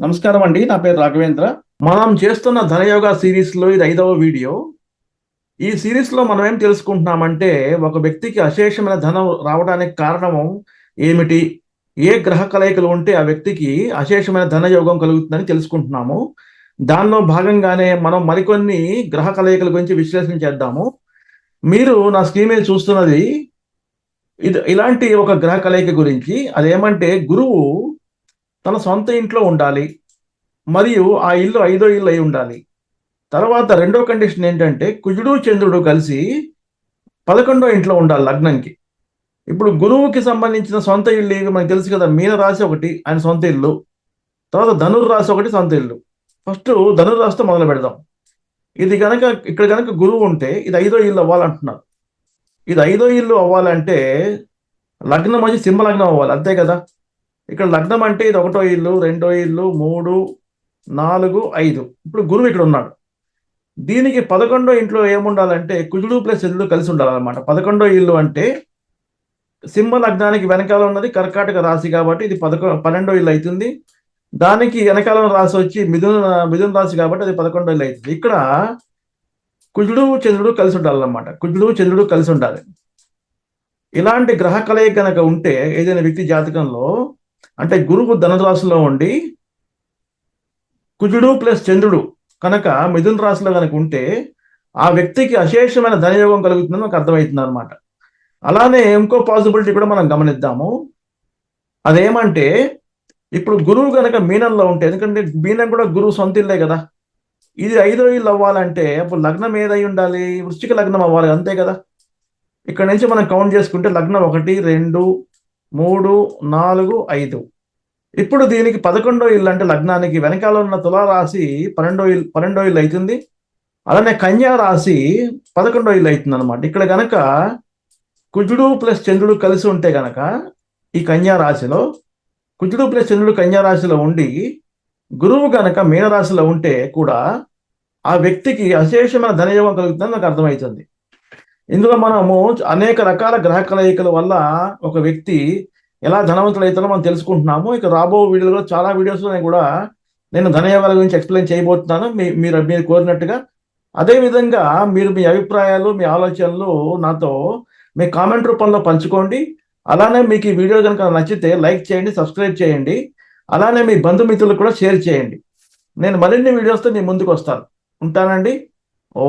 నమస్కారం అండి నా పేరు రాఘవేంద్ర. మనం చేస్తున్న ధనయోగ సిరీస్లో ఇది ఐదవ వీడియో. ఈ సిరీస్లో మనం ఏం తెలుసుకుంటున్నామంటే ఒక వ్యక్తికి అశేషమైన ధనం రావడానికి కారణం ఏమిటి? ఏ గ్రహ కలయికలు ఉంటే ఆ వ్యక్తికి అశేషమైన ధనయోగం కలుగుతుందని తెలుసుకుంటున్నాము. దానిలో భాగంగానే మనం మరికొన్ని గ్రహ కలయికల గురించి విశ్లేషణ చేద్దాము. మీరు నా స్క్రీన్ మీద చూస్తున్నది ఇది ఇలాంటి ఒక గ్రహ కలయిక గురించి. అదేమంటే గురువు తన సొంత ఇంట్లో ఉండాలి మరియు ఆ ఇల్లు ఐదో ఇల్లు అయి ఉండాలి. తర్వాత రెండో కండిషన్ ఏంటంటే కుజుడు చంద్రుడు కలిసి పదకొండో ఇంట్లో ఉండాలి లగ్నంకి. ఇప్పుడు గురువుకి సంబంధించిన సొంత ఇల్లు మనకు తెలుసు కదా మీన రాశి ఒకటి ఆయన సొంత ఇల్లు. తర్వాత ధనుర్రాశి ఒకటి సొంత ఇల్లు. ఫస్ట్ ధనుర్రాశితో మొదలు పెడదాం. ఇది కనుక ఇక్కడ కనుక గురువు ఉంటే ఇది ఐదో ఇల్లు అవ్వాలంటున్నారు. ఇది ఐదో ఇల్లు అవ్వాలంటే లగ్నం వచ్చి సింహ లగ్నం అవ్వాలి అంతే కదా? ఇక్కడ లగ్నం అంటే ఇది ఒకటో ఇల్లు రెండో ఇల్లు మూడు నాలుగు ఐదు. ఇప్పుడు గురువు ఇక్కడ ఉన్నాడు. దీనికి పదకొండో ఇంట్లో ఏముండాలంటే కుజుడు ప్లస్ ఇల్లు కలిసి ఉండాలన్నమాట. పదకొండో ఇల్లు అంటే సింహ లగ్నానికి వెనకాల ఉన్నది కర్కాటక రాశి కాబట్టి ఇది పదకొ పన్నెండో ఇల్లు అవుతుంది. దానికి వెనకాల రాశి వచ్చి మిథున మిథున రాశి కాబట్టి అది పదకొండో ఇల్లు అవుతుంది. ఇక్కడ కుజుడు చంద్రుడు కలిసి ఉండాలన్నమాట. కుజుడు చంద్రుడు కలిసి ఉండాలి. ఇలాంటి గ్రహ కలయిక కనుక ఉంటే ఏదైనా వ్యక్తి జాతకంలో అంటే గురువు ధనురాశిలో ఉండి కుజుడు ప్లస్ చంద్రుడు కనుక మిథున రాశిలో కనుక ఉంటే ఆ వ్యక్తికి అశేషమైన ధనయోగం కలుగుతుందని మనకు అర్థమవుతుంది అనమాట అలానే ఇంకో పాసిబిలిటీ కూడా మనం గమనిద్దాము. అదేమంటే ఇప్పుడు గురువు కనుక మీనంలో ఉంటే ఎందుకంటే మీనం కూడా గురువు సొంత ఇల్లే కదా. ఇది ఐదో ఇల్లు అవ్వాలంటే అప్పుడు లగ్నం ఏదై ఉండాలి? వృశ్చిక లగ్నం అవ్వాలి అంతే కదా. ఇక్కడ నుంచి మనం కౌంట్ చేసుకుంటే లగ్నం ఒకటి రెండు మూడు నాలుగు ఐదు. ఇప్పుడు దీనికి పదకొండో ఇల్లు అంటే లగ్నానికి వెనకాల ఉన్న తులారాశి పన్నెండో ఇల్లు పన్నెండో ఇల్లు అవుతుంది అలానే కన్యా రాశి పదకొండో ఇల్లు అవుతుంది అనమాట ఇక్కడ గనక కుజుడు ప్లస్ చంద్రుడు కలిసి ఉంటే గనక ఈ కన్యా రాశిలో కుజుడు ప్లస్ చంద్రుడు కన్యా రాశిలో ఉండి గురువు గనక మీనరాశిలో ఉంటే కూడా ఆ వ్యక్తికి అశేషమైన ధనయోగం కలుగుతుందని నాకు అర్థమవుతుంది. ఇందులో మనము అనేక రకాల గ్రహ కలయికల వల్ల ఒక వ్యక్తి ఎలా ధనవంతులు మనం తెలుసుకుంటున్నాము. ఇక రాబో వీడియోలో చాలా వీడియోస్ నేను కూడా. నేను ధనయోగాల గురించి ఎక్స్ప్లెయిన్ చేయబోతున్నాను. మీ మీరు మీరు కోరినట్టుగా. అదేవిధంగా మీరు మీ అభిప్రాయాలు మీ ఆలోచనలు నాతో మీ కామెంట్ రూపంలో పంచుకోండి. అలానే మీకు ఈ వీడియో కనుక నచ్చితే లైక్ చేయండి సబ్స్క్రైబ్ చేయండి. అలానే మీ బంధుమిత్రులకు కూడా షేర్ చేయండి. నేను మరిన్ని వీడియోస్తో మీ ముందుకు వస్తాను. ఉంటానండి. ఓ.